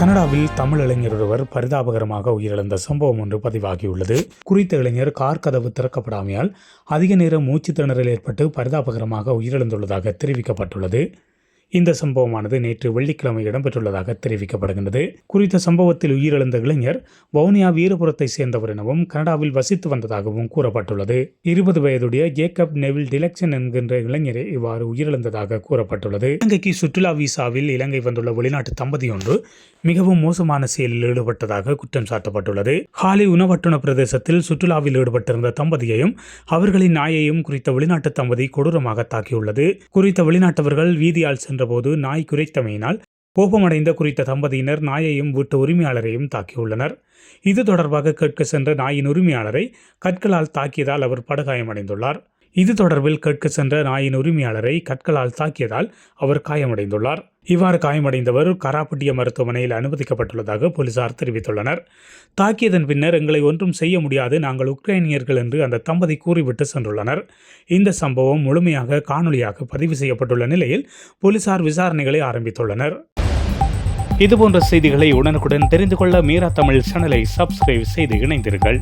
கனடாவில் தமிழ் இளைஞர் ஒருவர் பரிதாபகரமாக உயிரிழந்த சம்பவம் ஒன்று பதிவாகியுள்ளது. குறித்த இளைஞர் கார் கதவு திறக்கப்படாமையால் அதிக நேரம் மூச்சு திணறல் ஏற்பட்டு பரிதாபகரமாக உயிரிழந்துள்ளதாக தெரிவிக்கப்பட்டுள்ளது. இந்த சம்பவமானது நேற்று வெள்ளிக்கிழமை இடம்பெற்றுள்ளதாக தெரிவிக்கப்படுகின்றது. குறித்த சம்பவத்தில் உயிரிழந்த இளைஞர் வவுனியா வீரபுரத்தை சேர்ந்தவர் எனவும் கனடாவில் வசித்து வந்ததாகவும் கூறப்பட்டுள்ளது. இருபது வயதுடைய ஜேக்கப் நெவில் டிலக்சன் என்கின்ற இளைஞரே இவ்வாறு உயிரிழந்ததாக கூறப்பட்டுள்ளது. இலங்கைக்கு சுற்றுலா விசாவில் இலங்கை வந்துள்ள வெளிநாட்டு தம்பதி ஒன்று மிகவும் மோசமான செயலில் ஈடுபட்டதாக குற்றம் சாட்டப்பட்டுள்ளது. ஹாலி உணவட்டுண பிரதேசத்தில் சுற்றுலாவில் ஈடுபட்டிருந்த தம்பதியையும் அவர்களின் நாயையும் குறித்த வெளிநாட்டு தம்பதி கொடூரமாக தாக்கியுள்ளது. குறித்த வெளிநாட்டவர்கள் வீதியால் சென்றபோது நாய் குறைத்தமையினால் கோபமடைந்த குறித்த தம்பதியினர் நாயையும் வீட்டு உரிமையாளரையும் தாக்கியுள்ளனர். இது தொடர்பாக கேட்க சென்ற நாயின் உரிமையாளரை கற்களால் தாக்கியதால் அவர் படுகாயமடைந்துள்ளார். இது தொடர்பில் கேட்க சென்ற நாயின் உரிமையாளரை கற்களால் தாக்கியதால் அவர் காயமடைந்துள்ளார். இவ்வாறு காயமடைந்தவர் கராப்பட்டிய மருத்துவமனையில் அனுமதிக்கப்பட்டுள்ளதாக போலீசார் தெரிவித்துள்ளனர். தாக்கியதன் பின்னர் எங்களை ஒன்றும் செய்ய முடியாது நாங்கள் உக்ரைனியர்கள் என்று அந்த தம்பதி கூறிவிட்டு சென்றுள்ளனர். இந்த சம்பவம் முழுமையாக காணொலியாக பதிவு செய்யப்பட்டுள்ள நிலையில் போலீசார் விசாரணைகளை ஆரம்பித்துள்ளனர். இதுபோன்ற செய்திகளை உடனுக்குடன் தெரிந்து கொள்ள மீரா தமிழ் சேனலை சப்ஸ்கிரைப் செய்து இணைந்தீர்கள்